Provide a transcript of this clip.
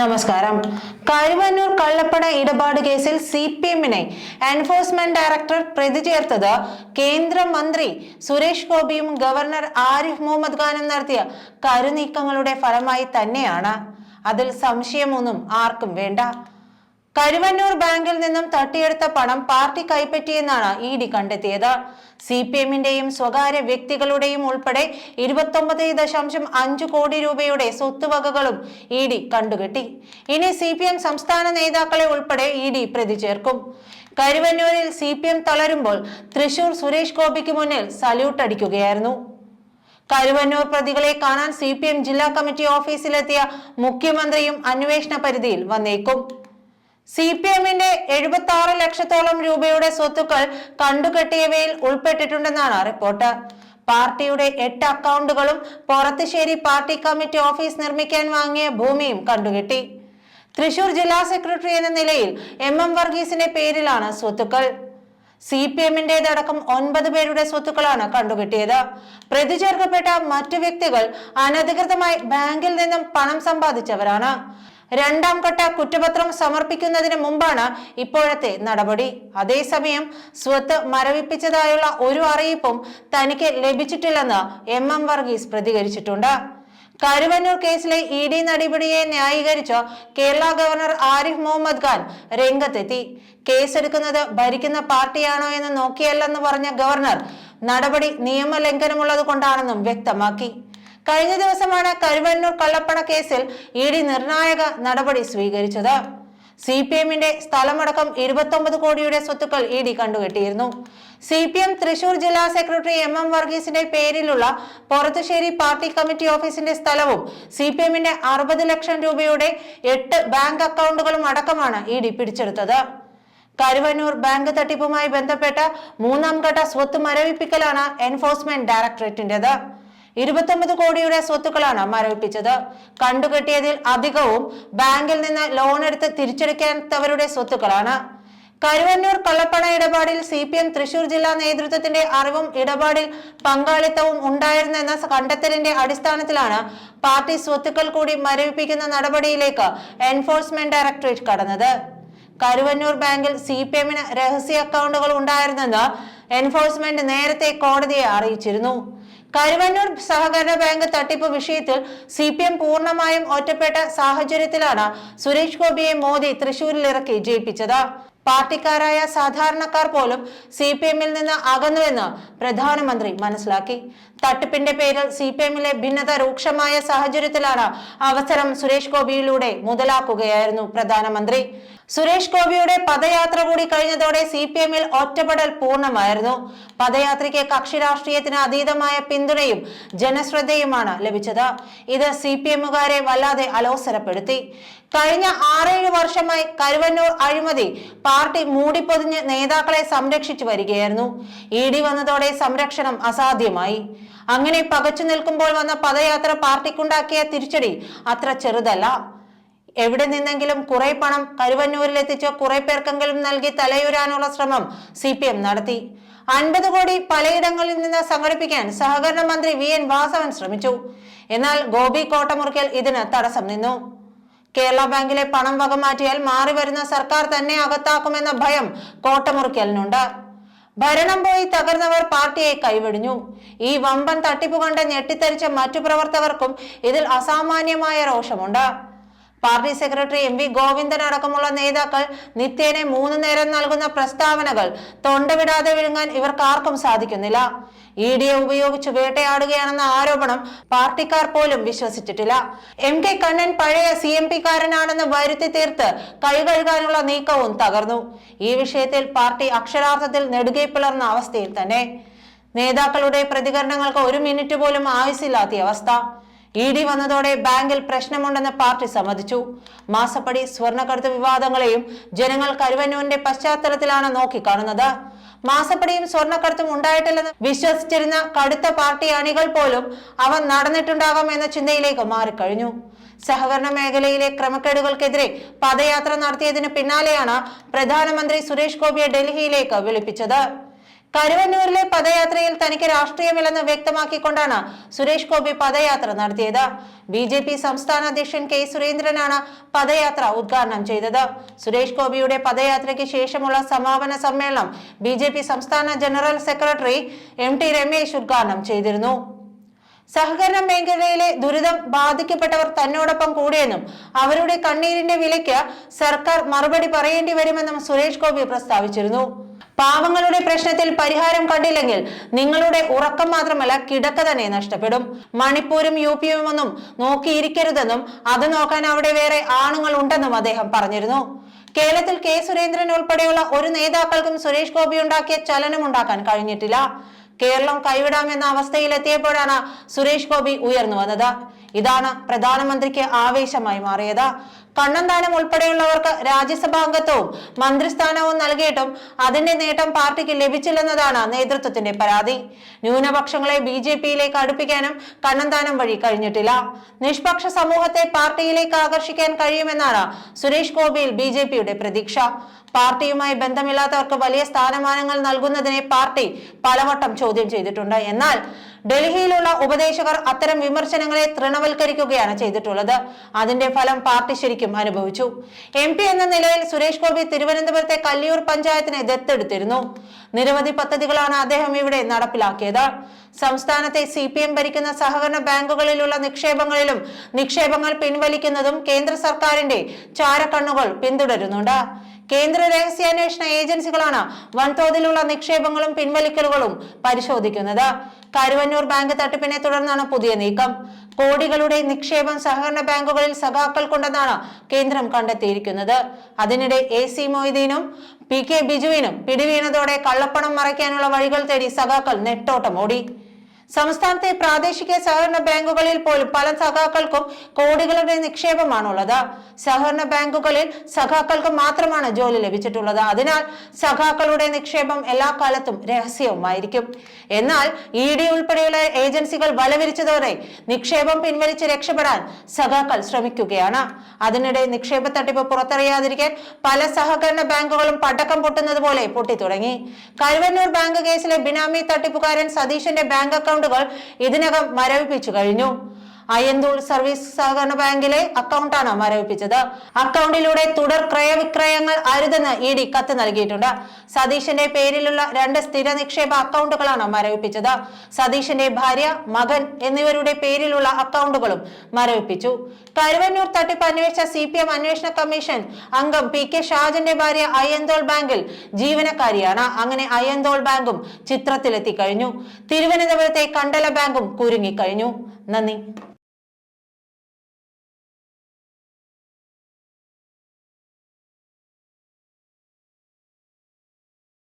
നമസ്കാരം. കരുവന്നൂർ കള്ളപ്പണ ഇടപാട് കേസിൽ സി പി എമ്മിനെ എൻഫോഴ്സ്മെന്റ് ഡയറക്ടർ പ്രതി ചേർത്തത് കേന്ദ്രമന്ത്രി സുരേഷ് ഗോപിയും ഗവർണർ ആരിഫ് മുഹമ്മദ് ഖാനും നടത്തിയ കരുനീക്കങ്ങളുടെ ഫലമായി തന്നെയാണ്. അതിൽ സംശയമൊന്നും ആർക്കും വേണ്ട. കരുവന്നൂർ ബാങ്കിൽ നിന്നും തട്ടിയെടുത്ത പണം പാർട്ടി കൈപ്പറ്റിയെന്നാണ് ഇ ഡി കണ്ടെത്തിയത്. സി പി എമ്മിന്റെയും സ്വകാര്യ വ്യക്തികളുടെയും ഉൾപ്പെടെ ഇരുപത്തൊമ്പത് ദശാംശം അഞ്ച് കോടി രൂപയുടെ സ്വത്തുവകകളും ഇ ഡി കണ്ടുകെട്ടി. ഇനി സി പി എം സംസ്ഥാന നേതാക്കളെ ഉൾപ്പെടെ ഇ ഡി പ്രതി ചേർക്കും. കരുവന്നൂരിൽ സി പി എം തളരുമ്പോൾ തൃശൂർ സുരേഷ് ഗോപിക്ക് മുന്നിൽ സല്യൂട്ട് അടിക്കുകയായിരുന്നു. കരുവന്നൂർ പ്രതികളെ കാണാൻ സി ജില്ലാ കമ്മിറ്റി ഓഫീസിലെത്തിയ മുഖ്യമന്ത്രിയും അന്വേഷണ പരിധിയിൽ വന്നേക്കും. സി പി എമ്മിന്റെ എഴുപത്തി ആറ് ലക്ഷത്തോളം രൂപയുടെ സ്വത്തുക്കൾ കണ്ടുകെട്ടിയവയിൽ ഉൾപ്പെട്ടിട്ടുണ്ടെന്നാണ് റിപ്പോർട്ട്. പാർട്ടിയുടെ എട്ട് അക്കൗണ്ടുകളും പുറത്തുശ്ശേരി പാർട്ടി കമ്മിറ്റി ഓഫീസ് നിർമ്മിക്കാൻ വാങ്ങിയ ഭൂമിയും കണ്ടുകെട്ടി. തൃശൂർ ജില്ലാ സെക്രട്ടറി എന്ന നിലയിൽ എം എം വർഗീസിന്റെ പേരിലാണ് സ്വത്തുക്കൾ. സി പി എമ്മിന്റേതടക്കം ഒൻപത് പേരുടെ സ്വത്തുക്കളാണ് കണ്ടുകിട്ടിയത്. പ്രതി ചേർക്കപ്പെട്ട മറ്റു വ്യക്തികൾ അനധികൃതമായി ബാങ്കിൽ നിന്നും പണം സമ്പാദിച്ചവരാണ്. രണ്ടാം ഘട്ട കുറ്റപത്രം സമർപ്പിക്കുന്നതിന് മുമ്പാണ് ഇപ്പോഴത്തെ നടപടി. അതേസമയം സ്വത്ത് മരവിപ്പിച്ചതായുള്ള ഒരു അറിയിപ്പും തനിക്ക് ലഭിച്ചിട്ടില്ലെന്ന് എം എം വർഗീസ് പ്രതികരിച്ചിട്ടുണ്ട്. കരുവന്നൂർ കേസിലെ ഇ ഡി നടപടിയെ ന്യായീകരിച്ച് കേരള ഗവർണർ ആരിഫ് മുഹമ്മദ് ഖാൻ രംഗത്തെത്തി. കേസെടുക്കുന്നത് ഭരിക്കുന്ന പാർട്ടിയാണോ എന്ന് നോക്കിയല്ലെന്ന് പറഞ്ഞ ഗവർണർ നടപടി നിയമലംഘനമുള്ളത് കൊണ്ടാണെന്നും വ്യക്തമാക്കി. കഴിഞ്ഞ ദിവസമാണ് കരുവന്നൂർ കള്ളപ്പണ കേസിൽ ഇ ഡി നിർണായക നടപടി സ്വീകരിച്ചത്. സി പി എമ്മിന്റെ സ്ഥലമടക്കം ഇരുപത്തൊമ്പത് കോടിയുടെ സ്വത്തുക്കൾ ഇ ഡി കണ്ടുകെട്ടിയിരുന്നു. സി പി എം തൃശൂർ ജില്ലാ സെക്രട്ടറി എം എം വർഗീസിന്റെ പേരിലുള്ള പൊറത്തുശ്ശേരി പാർട്ടി കമ്മിറ്റി ഓഫീസിന്റെ സ്ഥലവും സി പി എമ്മിന്റെ അറുപത് ലക്ഷം രൂപയുടെ എട്ട് ബാങ്ക് അക്കൗണ്ടുകളും അടക്കമാണ് ഇ ഡി പിടിച്ചെടുത്തത്. കരുവന്നൂർ ബാങ്ക് തട്ടിപ്പുമായി ബന്ധപ്പെട്ട മൂന്നാം ഘട്ട സ്വത്ത് മരവിപ്പിക്കലാണ് എൻഫോഴ്സ്മെന്റ് ഡയറക്ടറേറ്റിന്റേത്. ഇരുപത്തൊമ്പത് കോടിയുടെ സ്വത്തുക്കളാണ് മരവിപ്പിച്ചത്. കണ്ടുകെട്ടിയതിൽ അധികവും ബാങ്കിൽ നിന്ന് ലോൺ എടുത്ത് തിരിച്ചെടുക്കാത്തവരുടെ സ്വത്തുക്കളാണ്. കരുവന്നൂർ കള്ളപ്പണ ഇടപാടിൽ സി പി എം തൃശൂർ ജില്ലാ നേതൃത്വത്തിന്റെ അറിവും ഇടപാടിൽ പങ്കാളിത്തവും ഉണ്ടായിരുന്നെന്ന കണ്ടെത്തലിന്റെ അടിസ്ഥാനത്തിലാണ് പാർട്ടി സ്വത്തുക്കൾ കൂടി മരവിപ്പിക്കുന്ന നടപടിയിലേക്ക് എൻഫോഴ്സ്മെന്റ് ഡയറക്ടറേറ്റ് കടന്നത്. കരുവന്നൂർ ബാങ്കിൽ സി പി എമ്മിന് രഹസ്യ അക്കൗണ്ടുകൾ ഉണ്ടായിരുന്നെന്ന് എൻഫോഴ്സ്മെന്റ് നേരത്തെ കോടതിയെ അറിയിച്ചിരുന്നു. കരുവന്നൂർ സഹകരണ ബാങ്ക് തട്ടിപ്പ് വിഷയത്തിൽ സി പി എം പൂർണമായും ഒറ്റപ്പെട്ട സാഹചര്യത്തിലാണ് സുരേഷ് ഗോപിയെ മോദി തൃശൂരിൽ ഇറക്കി ജയിപ്പിച്ചത്. പാർട്ടിക്കാരായ സാധാരണക്കാർ പോലും സി പി എമ്മിൽ നിന്ന് അകന്നുവെന്ന് പ്രധാനമന്ത്രി മനസ്സിലാക്കി. തട്ടിപ്പിന്റെ പേരിൽ സി പി എമ്മിലെ ഭിന്നത രൂക്ഷമായ സാഹചര്യത്തിലാണ് അവസരം സുരേഷ് ഗോപിയിലൂടെ മുതലാക്കുകയായിരുന്നു പ്രധാനമന്ത്രി. സുരേഷ് ഗോപിയുടെ പദയാത്ര കൂടി കഴിഞ്ഞതോടെ സി പി എമ്മിൽ ഒറ്റപ്പെടൽ പൂർണമായിരുന്നു. പദയാത്രയ്ക്ക് കക്ഷി രാഷ്ട്രീയത്തിന് അതീതമായ പിന്തുണയും ജനശ്രദ്ധയുമാണ് ലഭിച്ചത്. ഇത് സി പി എമ്മുകാരെ വല്ലാതെ അലോസരപ്പെടുത്തി. കഴിഞ്ഞ ആറേഴ് വർഷമായി കരുവന്നൂർ അഴിമതി പാർട്ടി മൂടിപ്പൊതിഞ്ഞ് നേതാക്കളെ സംരക്ഷിച്ചു വരികയായിരുന്നു. ഇ ഡി വന്നതോടെ സംരക്ഷണം അസാധ്യമായി. അങ്ങനെ പകച്ചു നിൽക്കുമ്പോൾ വന്ന പദയാത്ര പാർട്ടിക്കുണ്ടാക്കിയ തിരിച്ചടി അത്ര ചെറുതല്ല. എവിടെ നിന്നെങ്കിലും കുറെ പണം കരുവന്നൂരിൽ എത്തിച്ച കുറെ പേർക്കെങ്കിലും നൽകി തലയുരാനുള്ള ശ്രമം സി പി എം നടത്തി. അൻപത് കോടി പലയിടങ്ങളിൽ നിന്ന് സംഘടിപ്പിക്കാൻ സഹകരണ മന്ത്രി വി എൻ വാസവൻ ശ്രമിച്ചു. എന്നാൽ ഗോപി കോട്ടമുറിക്കൽ ഇതിന് തടസ്സം നിന്നു. കേരള ബാങ്കിലെ പണം വകമാറ്റിയാൽ മാറി വരുന്ന സർക്കാർ തന്നെ അകത്താക്കുമെന്ന ഭയം കോട്ടമുറിക്കലിനുണ്ട്. ഭരണം പോയി തകർന്നവർ പാർട്ടിയെ കൈവെടിഞ്ഞു. ഈ വമ്പൻ തട്ടിപ്പ് കണ്ട് ഞെട്ടിത്തരിച്ച മറ്റു പ്രവർത്തകർക്കും ഇതിൽ അസാമാന്യമായ രോഷമുണ്ട്. Party secretary M V Govindan അടക്കമുള്ള നേതാക്കൾ നിത്യേന മൂന്ന് നേരം നൽകുന്ന പ്രസ്താവനകൾ തൊണ്ടവിടാതെ വിഴുങ്ങാൻ ഇവർക്ക് ആർക്കും സാധിക്കുന്നില്ല. ഇ ഡിയെ ഉപയോഗിച്ച് വേട്ടയാടുകയാണെന്ന ആരോപണം പാർട്ടിക്കാർ പോലും വിശ്വസിച്ചിട്ടില്ല. എം കെ കണ്ണൻ പഴയ സി എം പി കാരനാണെന്ന് വരുത്തി തീർത്ത് കൈകഴുകാനുള്ള നീക്കവും തകർന്നു. ഈ വിഷയത്തിൽ പാർട്ടി അക്ഷരാർത്ഥത്തിൽ നെടുകെ പിളർന്ന അവസ്ഥയിൽ തന്നെ. നേതാക്കളുടെ പ്രതികരണങ്ങൾക്ക് ഒരു മിനിറ്റ് പോലും ആയുസില്ലാത്ത അവസ്ഥ. ഇ ഡി വന്നതോടെ ബാങ്കിൽ പ്രശ്നമുണ്ടെന്ന് പാർട്ടി സമ്മതിച്ചു. മാസപ്പടി സ്വർണക്കടത്ത് വിവാദങ്ങളെയും ജനങ്ങൾ കരുവന്നൂരിന്റെ പശ്ചാത്തലത്തിലാണ് നോക്കിക്കാണുന്നത്. മാസപ്പടിയും സ്വർണക്കടത്തും ഉണ്ടായിട്ടില്ലെന്ന് വിശ്വസിച്ചിരുന്ന കടുത്ത പാർട്ടി അണികൾ പോലും അവ നടന്നിട്ടുണ്ടാകാം എന്ന ചിന്തയിലേക്ക് മാറിക്കഴിഞ്ഞു. സഹകരണ മേഖലയിലെ ക്രമക്കേടുകൾക്കെതിരെ പദയാത്ര നടത്തിയതിന് പിന്നാലെയാണ് പ്രധാനമന്ത്രി സുരേഷ് ഗോപിയെ ഡൽഹിയിലേക്ക് വിളിപ്പിച്ചത്. കരുവന്നൂരിലെ പദയാത്രയിൽ തനിക്ക് രാഷ്ട്രീയമില്ലെന്ന് വ്യക്തമാക്കിക്കൊണ്ടാണ് സുരേഷ് ഗോപി പദയാത്ര നടത്തിയത്. ബി ജെ പി സംസ്ഥാന അധ്യക്ഷൻ കെ സുരേന്ദ്രനാണ് പദയാത്ര ഉദ്ഘാടനം ചെയ്തത്. സുരേഷ് ഗോപിയുടെ പദയാത്രയ്ക്ക് ശേഷമുള്ള സമാപന സമ്മേളനം ബി ജെ പി സംസ്ഥാന general secretary M T Ramesh ഉദ്ഘാടനം ചെയ്തിരുന്നു. സഹകരണ മേഖലയിലെ ദുരിതം ബാധിക്കപ്പെട്ടവർ തന്നോടൊപ്പം കൂടിയെന്നും അവരുടെ കണ്ണീരിന്റെ വിലയ്ക്ക് സർക്കാർ മറുപടി പറയേണ്ടി വരുമെന്നും സുരേഷ് ഗോപി പ്രസ്താവിച്ചിരുന്നു. പാവങ്ങളുടെ പ്രശ്നത്തിൽ പരിഹാരം കണ്ടില്ലെങ്കിൽ നിങ്ങളുടെ ഉറക്കം മാത്രമല്ല കിടക്ക തന്നെ നഷ്ടപ്പെടും. മണിപ്പൂരും യു പിയും ഒന്നും നോക്കിയിരിക്കരുതെന്നും അത് നോക്കാൻ അവിടെ വേറെ ആണുങ്ങൾ ഉണ്ടെന്നും അദ്ദേഹം പറഞ്ഞിരുന്നു. കേരളത്തിൽ കെ സുരേന്ദ്രൻ ഉൾപ്പെടെയുള്ള ഒരു നേതാക്കൾക്കും സുരേഷ് ഗോപി ഉണ്ടാക്കിയ ചലനം ഉണ്ടാക്കാൻ കഴിഞ്ഞിട്ടില്ല. കേരളം കൈവിടാമെന്ന അവസ്ഥയിലെത്തിയപ്പോഴാണ് സുരേഷ് ഗോപി ഉയർന്നു വന്നത്. ഇതാണ് പ്രധാനമന്ത്രിക്ക് ആവേശമായി മാറിയത്. കണ്ണന്താനം ഉൾപ്പെടെയുള്ളവർക്ക് രാജ്യസഭാ അംഗത്വവും മന്ത്രിസ്ഥാനവും നൽകിയിട്ടും അതിന്റെ നേട്ടം പാർട്ടിക്ക് ലഭിച്ചില്ലെന്നതാണ് നേതൃത്വത്തിന്റെ പരാതി. ന്യൂനപക്ഷങ്ങളെ ബി ജെ പിയിലേക്ക് അടുപ്പിക്കാനും കണ്ണന്താനം വഴി കഴിഞ്ഞിട്ടില്ല. നിഷ്പക്ഷ സമൂഹത്തെ പാർട്ടിയിലേക്ക് ആകർഷിക്കാൻ കഴിയുമെന്നാണ് സുരേഷ് ഗോപിയിൽ ബി പ്രതീക്ഷ. പാർട്ടിയുമായി ബന്ധമില്ലാത്തവർക്ക് വലിയ സ്ഥാനമാനങ്ങൾ നൽകുന്നതിനെ പാർട്ടി പലവട്ടം ചോദ്യം ചെയ്തിട്ടുണ്ട്. എന്നാൽ ഡൽഹിയിലുള്ള ഉപദേശകർ അത്തരം വിമർശനങ്ങളെ തൃണവൽക്കരിക്കുകയാണ് ചെയ്തിട്ടുള്ളത്. അതിന്റെ ഫലം പാർട്ടി ശരിക്കും അനുഭവിച്ചു. എം എന്ന നിലയിൽ സുരേഷ് ഗോപി തിരുവനന്തപുരത്തെ കല്ലിയൂർ പഞ്ചായത്തിനെ ദത്തെടുത്തിരുന്നു. നിരവധി പദ്ധതികളാണ് അദ്ദേഹം ഇവിടെ നടപ്പിലാക്കിയത്. സംസ്ഥാനത്തെ സി പി എം ഭരിക്കുന്ന സഹകരണ ബാങ്കുകളിലുള്ള നിക്ഷേപങ്ങളിലും നിക്ഷേപങ്ങൾ പിൻവലിക്കുന്നതും കേന്ദ്ര സർക്കാരിന്റെ ചാരക്കണ്ണുകൾ പിന്തുടരുന്നുണ്ട്. കേന്ദ്ര രഹസ്യാന്വേഷണ ഏജൻസികളാണ് വൻതോതിലുള്ള നിക്ഷേപങ്ങളും പിൻവലിക്കലുകളും പരിശോധിക്കുന്നത്. കരുവന്നൂർ ബാങ്ക് തട്ടിപ്പിനെ തുടർന്നാണ് പുതിയ നീക്കം. കോടികളുടെ നിക്ഷേപം സഹകരണ ബാങ്കുകളിൽ സഖാക്കൾക്കുണ്ടെന്നാണ് കേന്ദ്രം കണ്ടെത്തിയിരിക്കുന്നത്. അതിനിടെ എ സി മൊയ്തീനും പി കെ ബിജുവിനും പിടിവീണതോടെ കള്ളപ്പണം മറയ്ക്കാനുള്ള വഴികൾ തേടി സഖാക്കൾ നെട്ടോട്ടം ഓടി സംസ്ഥാനത്തെ പ്രാദേശിക സഹകരണ ബാങ്കുകളിൽ പോലും പല സഖാക്കൾക്കും കോടികളുടെ നിക്ഷേപമാണുള്ളത്. സഹകരണ ബാങ്കുകളിൽ സഖാക്കൾക്ക് മാത്രമാണ് ജോലി ലഭിച്ചിട്ടുള്ളത്. അതിനാൽ സഖാക്കളുടെ നിക്ഷേപം എല്ലാ കാലത്തും രഹസ്യവുമായിരിക്കും. എന്നാൽ ഇ ഡി ഉൾപ്പെടെയുള്ള ഏജൻസികൾ വലവിരിച്ചതോടെ നിക്ഷേപം പിൻവലിച്ച് രക്ഷപ്പെടാൻ സഖാക്കൾ ശ്രമിക്കുകയാണ്. അതിനിടെ നിക്ഷേപ തട്ടിപ്പ് പുറത്തറിയാതിരിക്കാൻ പല സഹകരണ ബാങ്കുകളും പടക്കം പൊട്ടുന്നത് പോലെ പൊട്ടിത്തുടങ്ങി. കരുവന്നൂർ ബാങ്ക് കേസിലെ ബിനാമി തട്ടിപ്പുകാരൻ സതീശന്റെ ബാങ്ക് അക്കൗണ്ടുകൾ ഇതിനകം മരവിപ്പിച്ചു കഴിഞ്ഞു. അയ്യന്തൂർ സർവീസ് സഹകരണ ബാങ്കിലെ അക്കൗണ്ടാണ് മരവിപ്പിച്ചത്. അക്കൗണ്ടിലൂടെ തുടർ ക്രയവിക്രയങ്ങൾ അരുതെന്ന് ഇ ഡി കത്ത് നൽകിയിട്ടുണ്ട്. സതീശന്റെ പേരിലുള്ള രണ്ട് സ്ഥിര നിക്ഷേപ അക്കൗണ്ടുകളാണ് മരവിപ്പിച്ചത്. സതീശന്റെ ഭാര്യ മകൻ എന്നിവരുടെ പേരിലുള്ള അക്കൗണ്ടുകളും മരവിപ്പിച്ചു. കരുവന്നൂർ തട്ടിപ്പ് അന്വേഷിച്ച സി പി എം അന്വേഷണ കമ്മീഷൻ അംഗം പി കെ ഷാജന്റെ ഭാര്യ അയ്യന്തോൾ ബാങ്കിൽ ജീവനക്കാരിയാണ്. അങ്ങനെ അയ്യന്തോൾ ബാങ്കും ചിത്രത്തിലെത്തി കഴിഞ്ഞു തിരുവനന്തപുരത്തെ കണ്ടല ബാങ്കും കുരുങ്ങിക്കഴിഞ്ഞു. നന്ദി.